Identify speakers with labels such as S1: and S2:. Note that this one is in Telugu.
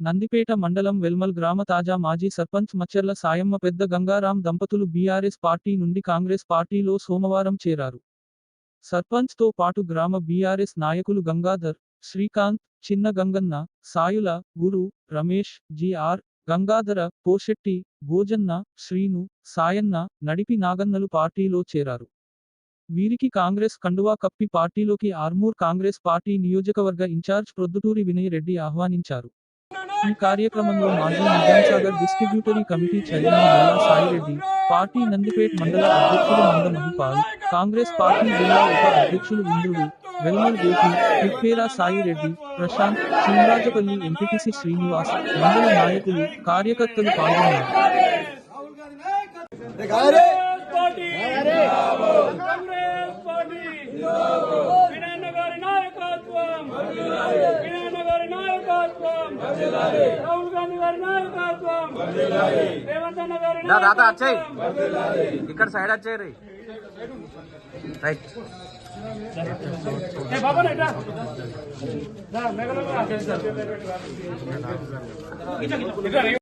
S1: నందిపేట మండలం వెల్మల్ గ్రామ తాజా మాజీ సర్పంచ్ మచ్చెర్ల సాయమ్మ పెద్ద గంగారాం దంపతులు బీఆర్ఎస్ పార్టీ నుండి కాంగ్రెస్ పార్టీలో సోమవారం చేరారు. సర్పంచ్తో పాటు గ్రామ బీఆర్ఎస్ నాయకులు గంగాధర్ శ్రీకాంత్ చిన్న గంగన్న సాయుల గురు రమేష్ జిఆర్ గంగాధర పోషెట్టి భోజన్న శ్రీను సాయన్న నడిపి నాగన్నలు పార్టీలో చేరారు. వీరికి కాంగ్రెస్ కండువా కప్పి పార్టీలోకి ఆర్మూర్ కాంగ్రెస్ పార్టీ నియోజకవర్గ ఇన్ఛార్జ్ ప్రొద్దుటూరి వినయ్ రెడ్డి ఆహ్వానించారు. ఈ కార్యక్రమంలో మాజీ Nizamsagar distributary committee chairman Bala Saireddy party Nandipet మండల అధ్యక్షులు మంద మహిపాల్ కాంగ్రెస్ పార్టీ జిల్లా ఉప అధ్యక్షులు ఇంద్రుడు వెల్మల్ గోపి పిప్పేరా సాయిరెడ్డి ప్రశాంత్ శ్రీరాజపల్లి ఎంపీటీసీ శ్రీనివాస్ మండల నాయకులు కార్యకర్తలు పాల్గొన్నారు.
S2: రాహుల్ గాంధీ గారి నాయకత్వం రేవంత్ అన్న గారి
S3: దా తాత అచ్చయ్
S2: నాయకత్వం
S3: ఇక్కడ సైడ్ వచ్చాయి రీ రైట్
S2: ఏ బాబా రైటా దా మెగలో రా. ఇట్లా, ఇట్లా.